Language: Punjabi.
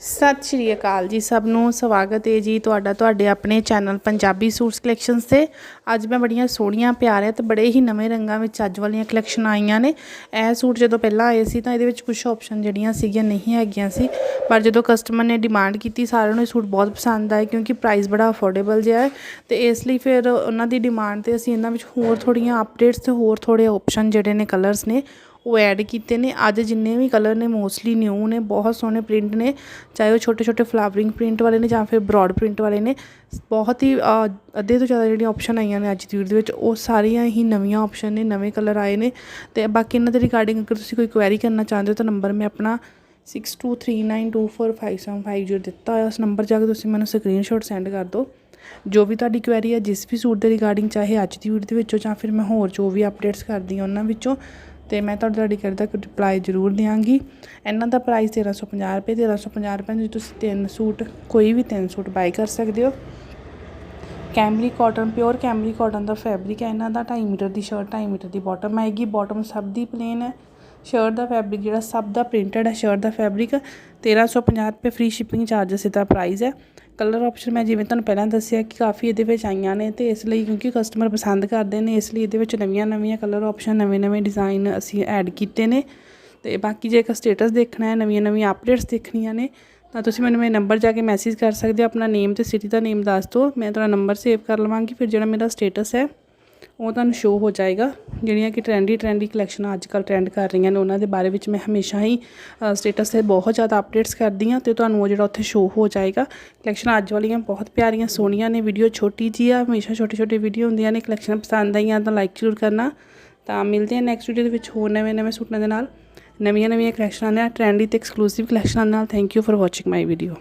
ਸਤਿ ਸ਼੍ਰੀ ਅਕਾਲ ਜੀ ਸਭ ਨੂੰ, ਸਵਾਗਤ ਹੈ ਜੀ ਤੁਹਾਡਾ, ਤੁਹਾਡੇ ਆਪਣੇ ਚੈਨਲ ਪੰਜਾਬੀ ਸੂਟਸ ਕਲੈਕਸ਼ਨਸ ਤੇ। ਅੱਜ ਮੈਂ ਬੜੀਆਂ ਸੋਹਣੀਆਂ, ਪਿਆਰੀਆਂ ਤੇ ਬੜੇ ਹੀ ਨਵੇਂ ਰੰਗਾਂ ਵਿੱਚ ਅੱਜ ਵਾਲੀਆਂ ਕਲੈਕਸ਼ਨ ਆਈਆਂ ਨੇ। ਇਹ ਸੂਟ ਜਦੋਂ ਪਹਿਲਾਂ ਆਏ ਸੀ ਤਾਂ ਇਹਦੇ ਵਿੱਚ ਕੁਝ ਆਪਸ਼ਨ ਜਿਹੜੀਆਂ ਸੀਗੀਆਂ ਨਹੀਂ ਹੈਗੀਆਂ ਸੀ। ਪਰ ਜਦੋਂ ਕਸਟਮਰ ਨੇ ਡਿਮਾਂਡ ਕੀਤੀ, ਸਾਰਿਆਂ ਨੂੰ ਇਹ ਸੂਟ ਬਹੁਤ ਪਸੰਦ ਆਏ ਕਿਉਂਕਿ ਪ੍ਰਾਈਸ ਬੜਾ ਅਫੋਰਡੇਬਲ ਜਿਹਾ ਹੈ। ਤੇ ਇਸ ਲਈ ਫਿਰ ਉਹਨਾਂ ਦੀ ਡਿਮਾਂਡ ਤੇ ਅਸੀਂ ਇਹਨਾਂ ਵਿੱਚ ਹੋਰ ਥੋੜੀਆਂ ਅਪਡੇਟਸ ਤੇ ਹੋਰ ਥੋੜੇ ਆਪਸ਼ਨ ਜਿਹੜੇ ਨੇ ਕਲਰਸ ਨੇ ਉਹ ਐਡ ਕੀਤੇ ਨੇ। ਅੱਜ ਜਿੰਨੇ ਵੀ ਕਲਰ ਨੇ ਮੋਸਟਲੀ ਨਿਊ ਨੇ, ਬਹੁਤ ਸੋਹਣੇ ਪ੍ਰਿੰਟ ਨੇ। ਚਾਹੇ ਉਹ ਛੋਟੇ ਛੋਟੇ ਫਲਾਵਰਿੰਗ ਪ੍ਰਿੰਟ ਵਾਲੇ ਨੇ ਜਾਂ ਫਿਰ ਬ੍ਰੌਡ ਪ੍ਰਿੰਟ ਵਾਲੇ ਨੇ, ਬਹੁਤ ਹੀ ਅੱਧੇ ਤੋਂ ਜ਼ਿਆਦਾ ਜਿਹੜੀਆਂ ਆਪਸ਼ਨ ਆਈਆਂ ਨੇ ਅੱਜ ਦੀ ਵੀਡੀਓ ਦੇ ਵਿੱਚ, ਉਹ ਸਾਰੀਆਂ ਹੀ ਨਵੀਆਂ ਆਪਸ਼ਨ ਨੇ, ਨਵੇਂ ਕਲਰ ਆਏ ਨੇ। ਤੇ ਬਾਕੀ ਇਹਨਾਂ ਦੇ ਰਿਗਾਰਡਿੰਗ ਅਗਰ ਤੁਸੀਂ ਕੋਈ ਕੁਐਰੀ ਕਰਨਾ ਚਾਹੁੰਦੇ ਹੋ ਤਾਂ ਨੰਬਰ ਮੈਂ ਆਪਣਾ 6239245750 ਦਿੱਤਾ ਹੋਇਆ। ਉਸ ਨੰਬਰ ਜਾ ਕੇ ਤੁਸੀਂ ਮੈਨੂੰ ਸਕਰੀਨਸ਼ਾਟ ਸੈਂਡ ਕਰ ਦਿਓ। ਜੋ ਵੀ ਤੁਹਾਡੀ ਕੁਐਰੀ ਹੈ, ਜਿਸ ਵੀ ਸੂਟ ਦੇ ਰਿਗਾਰਡਿੰਗ ਚਾਹੇ ਅੱਜ ਦੀ ਵੀਡੀਓ ਦੇ ਵਿੱਚੋਂ ਜਾਂ ਫਿਰ ਮੈਂ ਹੋਰ ਜੋ ਵੀ ਅਪਡੇਟਸ ਕਰਦੀ ਹਾਂ ਉਹਨਾਂ ਵਿੱਚੋਂ ਤੇ ਮੈਂ ਤੁਹਾਡੀ ਤੁਹਾਡੀ ਕਰਦਾ ਰਿਪਲਾਈ ਜ਼ਰੂਰ ਦਿਆਂਗੀ। ਇਹਨਾਂ ਦਾ ਪ੍ਰਾਈਸ 1350 ਰੁਪਏ 1350 ਰੁਪਏ ਜੇ ਤੁਸੀਂ ਤਿੰਨ ਸੂਟ, ਕੋਈ ਵੀ ਤਿੰਨ ਸੂਟ ਬਾਈ ਕਰ ਸਕਦੇ ਹੋ। Camry cotton pure Camry cotton ਦਾ ਫੈਬਰਿਕ ਹੈ ਇਹਨਾਂ ਦਾ 2.5 ਮੀਟਰ ਦੀ ਸ਼ਰਟ 2.5 ਮੀਟਰ ਦੀ ਬਾਟਮ ਆਏਗੀ ਬਾਟਮ ਸਭ ਦੀ ਪਲੇਨ ਹੈ। ਸ਼ਰਟ ਦਾ ਫੈਬਰਿਕ ਜਿਹੜਾ ਸਭ ਦਾ ਪ੍ਰਿੰਟਡ ਹੈ ਸ਼ਰਟ ਦਾ ਫੈਬਰਿਕ 1350 ਰੁਪਏ ਫ੍ਰੀ ਸ਼ਿਪਿੰਗ ਚਾਰजेस ਇਹਦਾ ਪ੍ਰਾਈਸ ਹੈ। ਕਲਰ ਆਪਸ਼ਨ ਮੈਂ ਜਿਵੇਂ ਤੁਹਾਨੂੰ ਪਹਿਲਾਂ ਦੱਸਿਆ ਕਿ ਕਾਫੀ ਇਹਦੇ ਵਿੱਚ ਆਈਆਂ ਨੇ ਤੇ ਇਸ ਲਈ ਕਿਉਂਕਿ ਕਸਟਮਰ ਪਸੰਦ ਕਰਦੇ ਨੇ, ਇਸ ਲਈ ਇਹਦੇ ਵਿੱਚ ਨਵੀਆਂ ਨਵੀਆਂ ਕਲਰ ਆਪਸ਼ਨ ਨਵੇਂ ਨਵੇਂ ਡਿਜ਼ਾਈਨ ਅਸੀਂ ਐਡ ਕੀਤੇ ਨੇ। ਤੇ ਬਾਕੀ ਜੇ ਇੱਕ ਸਟੇਟਸ ਦੇਖਣਾ ਹੈ ਨਵੀਆਂ ਨਵੀਆਂ ਅਪਡੇਟਸ ਦੇਖਣੀਆਂ ਨੇ, ਤਾਂ ਤੁਸੀਂ ਮੈਨੂੰ ਮੇਰੇ ਨੰਬਰ ਜਾ ਕੇ ਮੈਸੇਜ ਕਰ ਸਕਦੇ ਹੋ, ਆਪਣਾ ਨੇਮ ਤੇ ਸਿਟੀ ਦਾ ਨੇਮ ਦੱਸ ਦਿਓ, ਮੈਂ ਤੁਹਾਡਾ ਨੰਬਰ ਸੇਵ ਕਰ ਲਵਾਂਗੀ, ਫਿਰ ਜਿਹੜਾ ਮੇਰਾ ਸਟੇਟਸ ਹੈ ਉਹ ਤੁਹਾਨੂੰ ਸ਼ੋ ਹੋ ਜਾਏਗਾ। ਜਿਹੜੀਆਂ ਕਿ ਟ੍ਰੈਂਡੀ ਟ੍ਰੈਂਡੀ ਕਲੈਕਸ਼ਨਾਂ ਅੱਜ ਕੱਲ੍ਹ ਟ੍ਰੈਂਡ ਕਰ ਰਹੀਆਂ ਨੇ, ਉਹਨਾਂ ਦੇ ਬਾਰੇ ਵਿੱਚ ਮੈਂ ਹਮੇਸ਼ਾ ਹੀ ਸਟੇਟਸ ਤੇ ਬਹੁਤ ਜ਼ਿਆਦਾ ਅਪਡੇਟਸ ਕਰਦੀ ਹਾਂ ਤੇ ਤੁਹਾਨੂੰ ਉਹ ਜਿਹੜਾ ਉੱਥੇ ਸ਼ੋ ਹੋ ਜਾਏਗਾ। ਕਲੈਕਸ਼ਨ ਅੱਜ ਵਾਲੀਆਂ ਬਹੁਤ ਪਿਆਰੀਆਂ, ਸੋਹਣੀਆਂ ਨੇ ਵੀਡੀਓ ਛੋਟੀ ਜੀ ਆ, ਹਮੇਸ਼ਾ ਛੋਟੀ ਛੋਟੀ ਵੀਡੀਓ ਹੁੰਦੀਆਂ ਨੇ ਕਲੈਕਸ਼ਨ ਪਸੰਦ ਆਈਆਂ ਤਾਂ ਲਾਈਕ ਜ਼ਰੂਰ ਕਰਨਾ। ਤਾਂ ਮਿਲਦੇ ਹਾਂ ਨੈਕਸਟ ਵੀਡੀਓ ਦੇ ਵਿੱਚ ਹੋਰ ਨਵੇਂ ਨਵੇਂ ਸੂਟਾਂ ਦੇ ਨਾਲ। ਨਵੀਆਂ ਨਵੀਆਂ ਕਲੈਕਸ਼ਨਾਂ ਨਾਲ ਟ੍ਰੈਂਡੀ ਤੇ ਐਕਸਕਲੂਸਿਵ ਕਲੈਕਸ਼ਨਾਂ ਨਾਲ। Thank you for watching my video